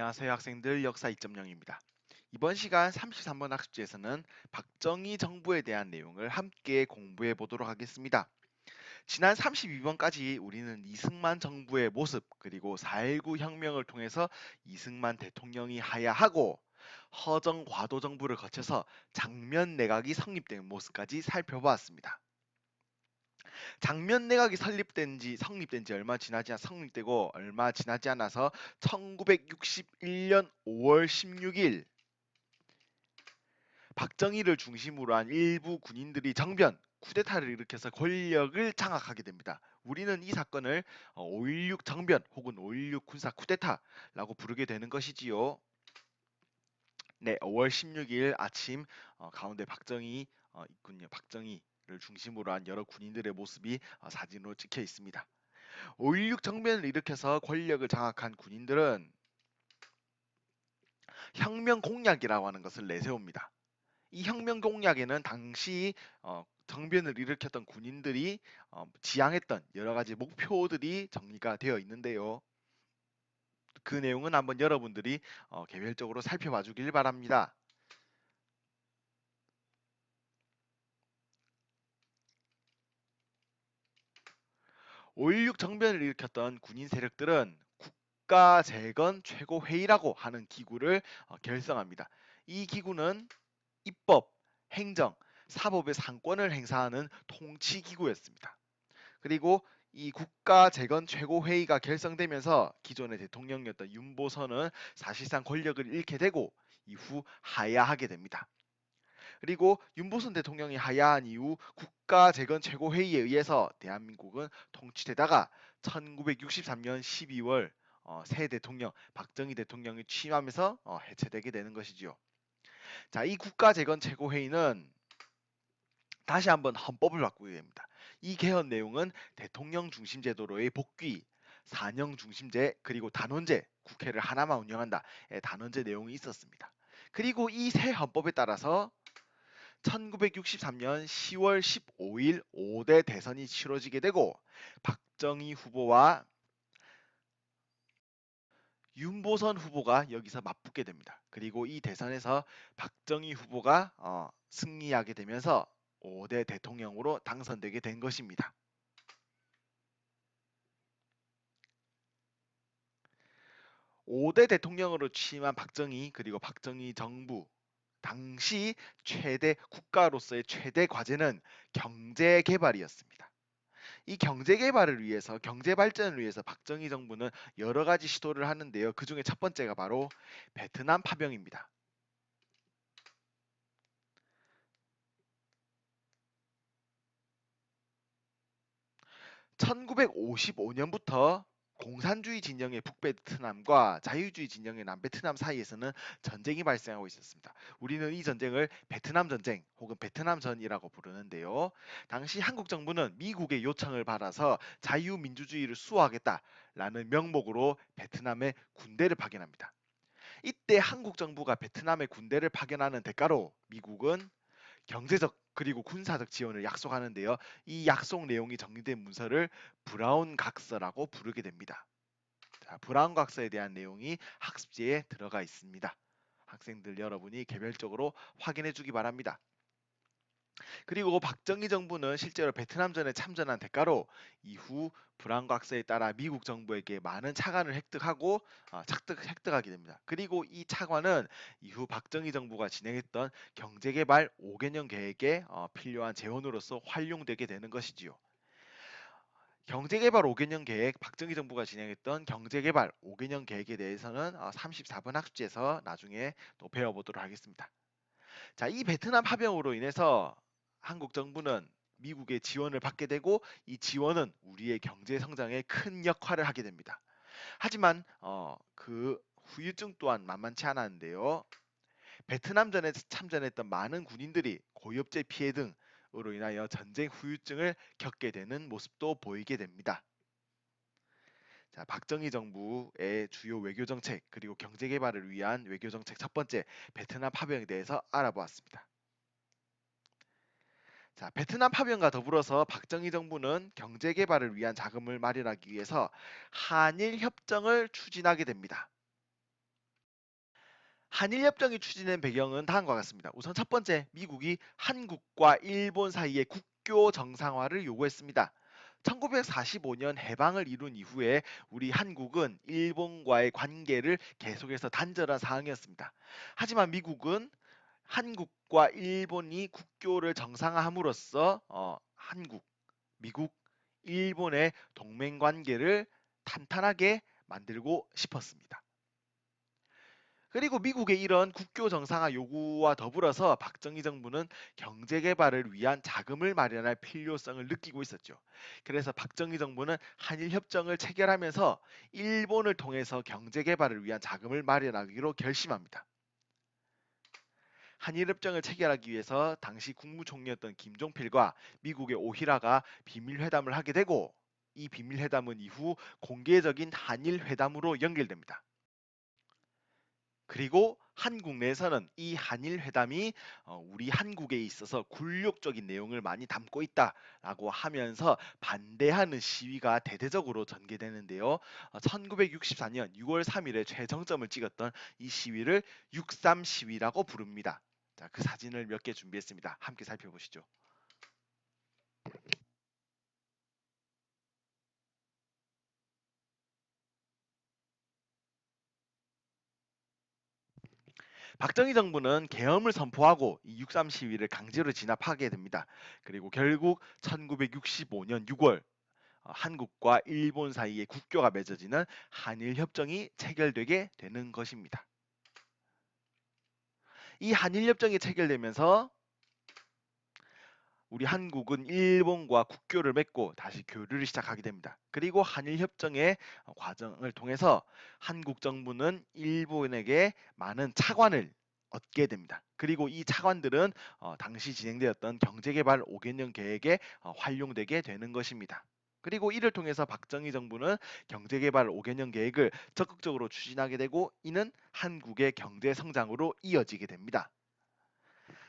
안녕하세요 학생들 역사 2.0입니다. 이번 시간 33번 학습지에서는 박정희 정부에 대한 내용을 함께 공부해 보도록 하겠습니다. 지난 32번까지 우리는 이승만 정부의 모습 그리고 4.19 혁명을 통해서 이승만 대통령이 하야하고 허정 과도 정부를 거쳐서 장면 내각이 성립된 모습까지 살펴보았습니다. 장면 내각이 설립된 지 성립된 지 얼마 지나지 않 성립되고 얼마 지나지 않아서 1961년 5월 16일 박정희를 중심으로 한 일부 군인들이 정변 쿠데타를 일으켜서 권력을 장악하게 됩니다. 우리는 이 사건을 5.16 정변 혹은 5.16 군사 쿠데타라고 부르게 되는 것이지요. 네, 5월 16일 아침 어, 가운데 박정희 어, 있군요. 박정희 를 중심으로 한 여러 군인들의 모습이 어, 사진으로 찍혀 있습니다. 5.16 정변을 일으켜서 권력을 장악한 군인들은 혁명 공약이라고 하는 것을 내세웁니다. 이 혁명 공약에는 당시 어, 정변을 일으켰던 군인들이 어, 지향했던 여러 가지 목표들이 정리가 되어 있는데요. 그 내용은 한번 여러분들이 어, 개별적으로 살펴봐 주길 바랍니다. 5.16 정변을 일으켰던 군인 세력들은 국가 재건 최고회의라고 하는 기구를 어, 결성합니다. 이 기구는 입법, 행정, 사법의 상권을 행사하는 통치기구였습니다. 그리고 이 국가 재건 최고회의가 결성되면서 기존의 대통령이었던 윤보선은 사실상 권력을 잃게 되고 이후 하야하게 됩니다. 그리고 윤보선 대통령이 하야한 이후 국가 재건 최고회의에 의해서 대한민국은 통치되다가 1963년 12월 어, 새 대통령 박정희 대통령이 취임하면서 어, 해체되게 되는 것이지요. 자, 이 국가 재건 최고회의는 다시 한번 헌법을 바꾸게 됩니다. 이 개헌 내용은 대통령 중심 제도로의 복귀, 산영 중심제 그리고 단원제 국회를 하나만 운영한다. 단원제 내용이 있었습니다. 그리고 이 새 헌법에 따라서 1963년 10월 15일 5대 대선이 치러지게 되고 박정희 후보와 윤보선 후보가 여기서 맞붙게 됩니다. 그리고 이 대선에서 박정희 후보가 어, 승리하게 되면서 5대 대통령으로 당선되게 된 것입니다. 5대 대통령으로 취임한 박정희 그리고 박정희 정부 당시 최대 국가로서의 최대 과제는 경제 개발이었습니다. 이 경제 개발을 위해서 경제 발전을 위해서 박정희 정부는 여러 가지 시도를 하는데요. 그 중에 첫 번째가 바로 베트남 파병입니다. 1955년부터 공산주의 진영의 북베트남과 자유주의 진영의 남베트남 사이에서는 전쟁이 발생하고 있었습니다. 우리는 이 전쟁을 베트남 전쟁 혹은 베트남전이라고 부르는데요. 당시 한국 정부는 미국의 요청을 받아서 자유민주주의를 수호하겠다라는 명목으로 베트남에 군대를 파견합니다. 이때 한국 정부가 베트남에 군대를 파견하는 대가로 미국은 경제적 그리고 군사적 지원을 약속하는데요. 이 약속 내용이 정리된 문서를 브라운 각서라고 부르게 됩니다. 자, 브라운 각서에 대한 내용이 학습지에 들어가 있습니다. 학생들 여러분이 개별적으로 확인해 주기 바랍니다. 그리고 박정희 정부는 실제로 베트남전에 참전한 대가로 이후 불안각서에 따라 미국 정부에게 많은 차관을 획득하고 어, 착득 획득하게 됩니다. 그리고 이 차관은 이후 박정희 정부가 진행했던 경제개발 5개년 계획에 어, 필요한 재원으로서 활용되게 되는 것이지요. 경제개발 5개년 계획, 박정희 정부가 진행했던 경제개발 5개년 계획에 대해서는 어, 34번 학습지에서 나중에 또 배워보도록 하겠습니다. 자, 이 베트남 파병으로 인해서 한국 정부는 미국의 지원을 받게 되고 이 지원은 우리의 경제 성장에 큰 역할을 하게 됩니다. 하지만 어, 그 후유증 또한 만만치 않았는데요. 베트남전에 참전했던 많은 군인들이 고엽제 피해 등으로 인하여 전쟁 후유증을 겪게 되는 모습도 보이게 됩니다. 자, 박정희 정부의 주요 외교 정책 그리고 경제 개발을 위한 외교 정책 첫 번째 베트남 파병에 대해서 알아보았습니다. 자, 베트남 파병과 더불어서 박정희 정부는 경제 개발을 위한 자금을 마련하기 위해서 한일 협정을 추진하게 됩니다. 한일 협정이 추진된 배경은 다음과 같습니다. 우선 첫 번째, 미국이 한국과 일본 사이의 국교 정상화를 요구했습니다. 1945년 해방을 이룬 이후에 우리 한국은 일본과의 관계를 계속해서 단절한 상황이었습니다. 하지만 미국은 한국과 일본이 국교를 정상화함으로써 어, 한국, 미국, 일본의 동맹 관계를 탄탄하게 만들고 싶었습니다. 그리고 미국의 이런 국교 정상화 요구와 더불어서 박정희 정부는 경제 개발을 위한 자금을 마련할 필요성을 느끼고 있었죠. 그래서 박정희 정부는 한일 협정을 체결하면서 일본을 통해서 경제 개발을 위한 자금을 마련하기로 결심합니다. 한일협정을 체결하기 위해서 당시 국무총리였던 김종필과 미국의 오히라가 비밀회담을 하게 되고 이 비밀회담은 이후 공개적인 한일회담으로 연결됩니다. 그리고 한국 내에서는 이 한일 회담이 어, 우리 한국에 있어서 굴욕적인 내용을 많이 담고 있다라고 하면서 반대하는 시위가 대대적으로 전개되는데요. 1964년 6월 3일에 최정점을 찍었던 이 시위를 63 시위라고 부릅니다. 자, 그 사진을 몇 개 준비했습니다. 함께 살펴보시죠. 박정희 정부는 계엄을 선포하고 이 6.3 시위를 강제로 진압하게 됩니다. 그리고 결국 1965년 6월 어, 한국과 일본 사이에 국교가 맺어지는 한일 협정이 체결되게 되는 것입니다. 이 한일 협정이 체결되면서 우리 한국은 일본과 국교를 맺고 다시 교류를 시작하게 됩니다. 그리고 한일 협정의 과정을 통해서 한국 정부는 일본에게 많은 차관을 얻게 됩니다. 그리고 이 차관들은 어, 당시 진행되었던 경제개발 5개년 계획에 어, 활용되게 되는 것입니다. 그리고 이를 통해서 박정희 정부는 경제개발 5개년 계획을 적극적으로 추진하게 되고 이는 한국의 경제 성장으로 이어지게 됩니다.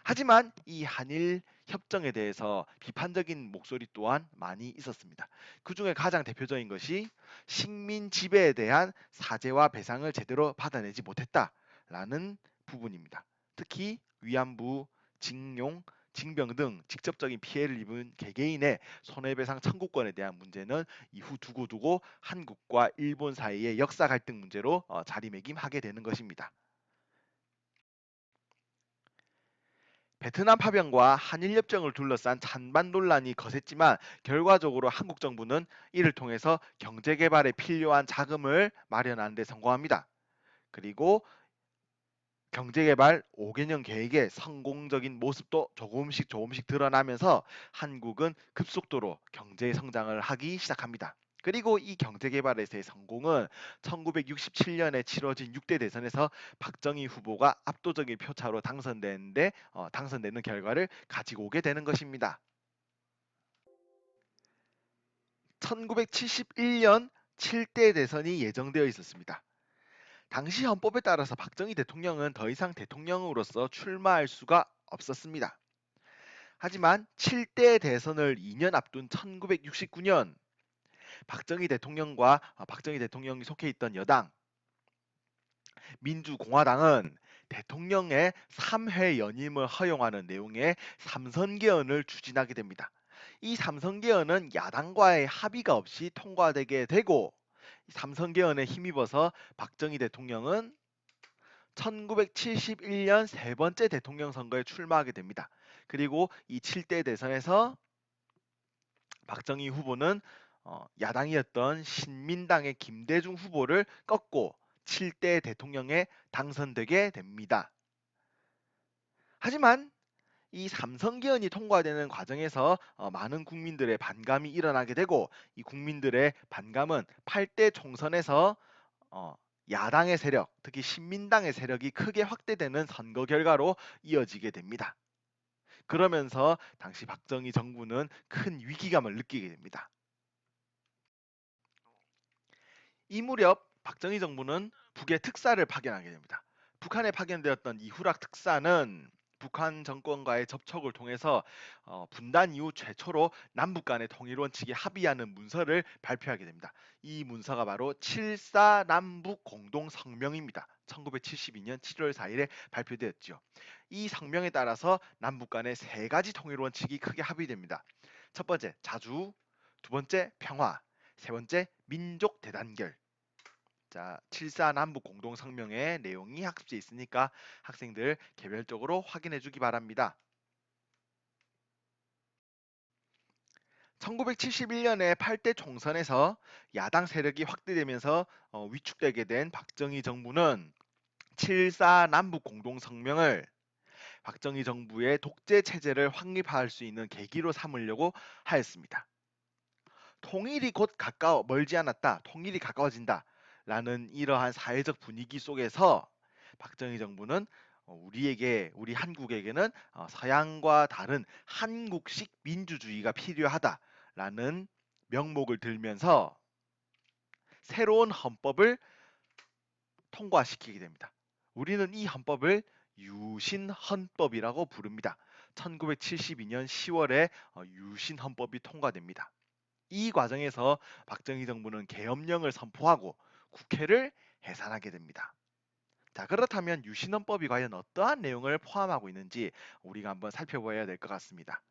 하지만 이 한일 협정에 대해서 비판적인 목소리 또한 많이 있었습니다. 그 중에 가장 대표적인 것이 식민 지배에 대한 사죄와 배상을 제대로 받아내지 못했다라는 부분입니다. 특히 위안부, 징용, 징병 등 직접적인 피해를 입은 개개인의 손해배상 청구권에 대한 문제는 이후 두고두고 한국과 일본 사이의 역사 갈등 문제로 어, 자리매김하게 되는 것입니다. 베트남 파병과 한일 협정을 둘러싼 찬반 논란이 거셌지만 결과적으로 한국 정부는 이를 통해서 경제 개발에 필요한 자금을 마련하는 데 성공합니다. 그리고 경제개발 5개년 계획의 성공적인 모습도 조금씩 조금씩 드러나면서 한국은 급속도로 경제 성장을 하기 시작합니다. 그리고 이 경제개발에서의 성공은 1967년에 치러진 6대 대선에서 박정희 후보가 압도적인 표차로 당선되는데 어, 당선되는 결과를 가지고 오게 되는 것입니다. 1971년 7대 대선이 예정되어 있었습니다. 당시 헌법에 따라서 박정희 대통령은 더 이상 대통령으로서 출마할 수가 없었습니다. 하지만 7대 대선을 2년 앞둔 1969년 박정희 대통령과 어, 박정희 대통령이 속해 있던 여당 민주공화당은 대통령의 3회 연임을 허용하는 내용의 삼선개헌을 추진하게 됩니다. 이 삼선개헌은 야당과의 합의가 없이 통과되게 되고 삼선개헌에 힘입어서 박정희 대통령은 1971년 세 번째 대통령 선거에 출마하게 됩니다. 그리고 이 7대 대선에서 박정희 후보는 어, 야당이었던 신민당의 김대중 후보를 꺾고 7대 대통령에 당선되게 됩니다. 하지만 이 삼성개헌이 통과되는 과정에서 어, 많은 국민들의 반감이 일어나게 되고 이 국민들의 반감은 8대 총선에서 어, 야당의 세력, 특히 신민당의 세력이 크게 확대되는 선거 결과로 이어지게 됩니다. 그러면서 당시 박정희 정부는 큰 위기감을 느끼게 됩니다. 이 무렵 박정희 정부는 북의 특사를 파견하게 됩니다. 북한에 파견되었던 이후락 특사는 북한 정권과의 접촉을 통해서 어, 분단 이후 최초로 남북 간의 통일 원칙에 합의하는 문서를 발표하게 됩니다. 이 문서가 바로 7사 남북 공동 성명입니다. 1972년 7월 4일에 발표되었죠. 이 성명에 따라서 남북 간의 세 가지 통일 원칙이 크게 합의됩니다. 첫 번째 자주, 두 번째 평화, 세 번째 민족 대단결. 자, 7사 남북 공동 성명의 내용이 학습지에 있으니까 학생들 개별적으로 확인해 주기 바랍니다. 1971년에 8대 총선에서 야당 세력이 확대되면서 어, 위축되게 된 박정희 정부는 7사 남북 공동 성명을 박정희 정부의 독재 체제를 확립할 수 있는 계기로 삼으려고 하였습니다. 통일이 곧 가까워 멀지 않았다. 통일이 가까워진다. 라는 이러한 사회적 분위기 속에서 박정희 정부는 어, 우리에게 우리 한국에게는 어, 서양과 다른 한국식 민주주의가 필요하다라는 명목을 들면서 새로운 헌법을 통과시키게 됩니다. 우리는 이 헌법을 유신헌법이라고 부릅니다. 1972년 10월에 어, 유신헌법이 통과됩니다. 이 과정에서 박정희 정부는 계엄령을 선포하고 국회를 해산하게 됩니다. 자 그렇다면 유신헌법이 과연 어떠한 내용을 포함하고 있는지 우리가 한번 살펴봐야 될 것 같습니다.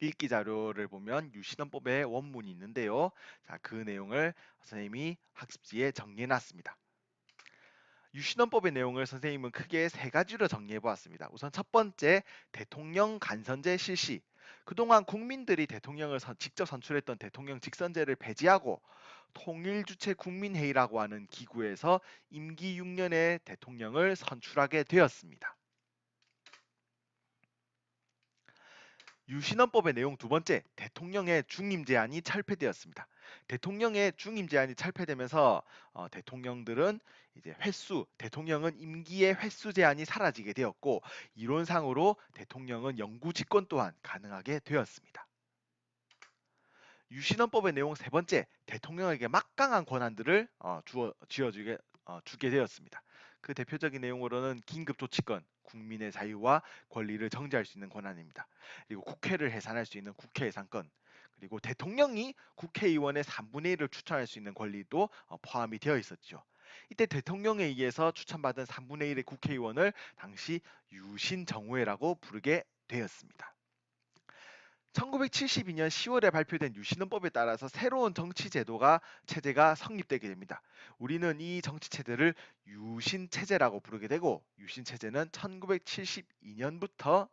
읽기 자료를 보면 유신헌법의 원문이 있는데요. 자, 그 내용을 선생님이 학습지에 정리해 놨습니다. 유신헌법의 내용을 선생님은 크게 세 가지로 정리해 보았습니다. 우선 첫 번째, 대통령 간선제 실시. 그동안 국민들이 대통령을 선, 직접 선출했던 대통령 직선제를 폐지하고 통일주체 국민회의라고 하는 기구에서 임기 6년의 대통령을 선출하게 되었습니다. 유신헌법의 내용 두 번째, 대통령의 중임 제한이 철폐되었습니다. 대통령의 중임 제한이 철폐되면서 어, 대통령들은 이제 횟수, 대통령은 임기의 횟수 제한이 사라지게 되었고 이론상으로 대통령은 영구 집권 또한 가능하게 되었습니다. 유신헌법의 내용 세 번째, 대통령에게 막강한 권한들을 어, 주어, 쥐어주게 어, 주게 되었습니다. 그 대표적인 내용으로는 긴급조치권, 국민의 자유와 권리를 정지할 수 있는 권한입니다. 그리고 국회를 해산할 수 있는 국회 해산권, 그리고 대통령이 국회의원의 3분의 1을 추천할 수 있는 권리도 어, 포함이 되어 있었죠. 이때 대통령에 의해서 추천받은 3분의 1의 국회의원을 당시 유신정우회라고 부르게 되었습니다. 1972년 10월에 발표된 유신헌법에 따라서 새로운 정치 제도가 체제가 성립되게 됩니다. 우리는 이 정치 체제를 유신 체제라고 부르게 되고 유신 체제는 1972년부터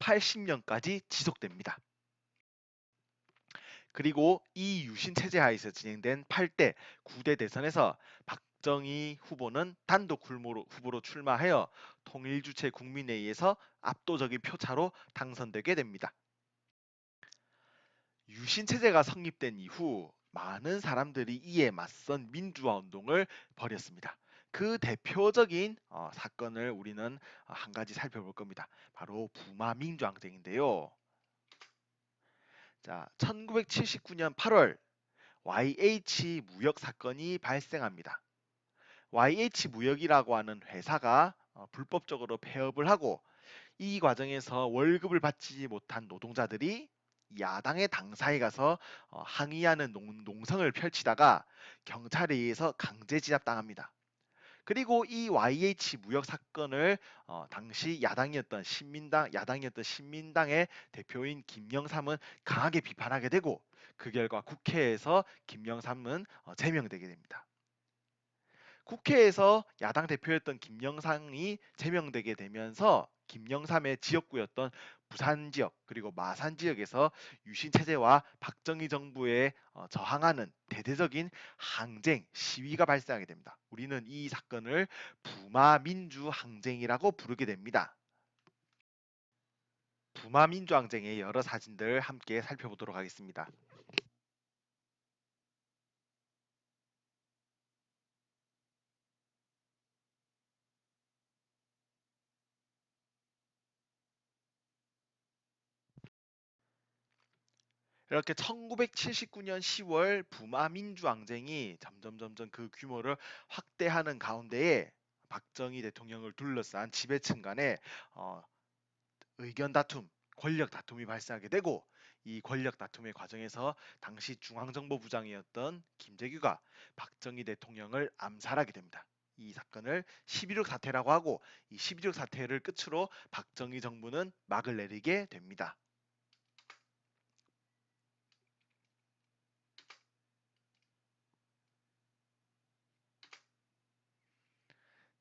1980년까지 지속됩니다. 그리고 이 유신 체제 하에서 진행된 8대 9대 대선에서 박정희 후보는 단독 후보로 출마하여 통일주체 국민회의에서 압도적인 표차로 당선되게 됩니다. 유신 체제가 성립된 이후 많은 사람들이 이에 맞선 민주화 운동을 벌였습니다. 그 대표적인 어, 사건을 우리는 어, 한 가지 살펴볼 겁니다. 바로 부마 민주항쟁인데요. 자, 1979년 8월 YH 무역 사건이 발생합니다. YH 무역이라고 하는 회사가 어, 불법적으로 폐업을 하고 이 과정에서 월급을 받지 못한 노동자들이 야당의 당사에 가서 어, 항의하는 농, 농성을 펼치다가 경찰에 의해서 강제 진압당합니다. 그리고 이 YH 무역 사건을 어, 당시 야당이었던 신민당 야당이었던 신민당의 대표인 김영삼은 강하게 비판하게 되고 그 결과 국회에서 김영삼은 어, 제명되게 됩니다. 국회에서 야당 대표였던 김영삼이 제명되게 되면서 김영삼의 지역구였던 부산 지역 그리고 마산 지역에서 유신 체제와 박정희 정부에 어, 저항하는 대대적인 항쟁 시위가 발생하게 됩니다. 우리는 이 사건을 부마 민주 항쟁이라고 부르게 됩니다. 부마 민주 항쟁의 여러 사진들 함께 살펴보도록 하겠습니다. 이렇게 1979년 10월 부마 민주항쟁이 점점 점점 그 규모를 확대하는 가운데에 박정희 대통령을 둘러싼 지배층 간의 어, 의견 다툼, 권력 다툼이 발생하게 되고 이 권력 다툼의 과정에서 당시 중앙정보부장이었던 김재규가 박정희 대통령을 암살하게 됩니다. 이 사건을 11.6 사태라고 하고 이 11.6 사태를 끝으로 박정희 정부는 막을 내리게 됩니다.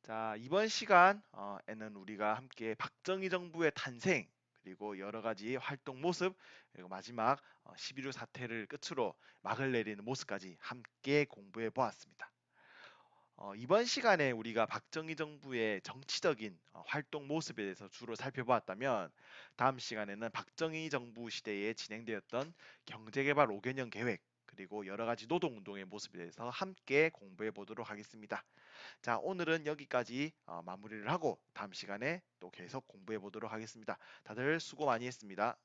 자, 이번 시간에는 우리가 함께 박정희 정부의 탄생 그리고 여러 가지 활동 모습 그리고 마지막 11.6 사태를 끝으로 막을 내리는 모습까지 함께 공부해 보았습니다. 어, 이번 시간에 우리가 박정희 정부의 정치적인 어, 활동 모습에 대해서 주로 살펴보았다면 다음 시간에는 박정희 정부 시대에 진행되었던 경제개발 5개년 계획 그리고 여러 가지 노동 운동의 모습에 대해서 함께 공부해 보도록 하겠습니다. 자, 오늘은 여기까지 어, 마무리를 하고 다음 시간에 또 계속 공부해 보도록 하겠습니다. 다들 수고 많이 했습니다.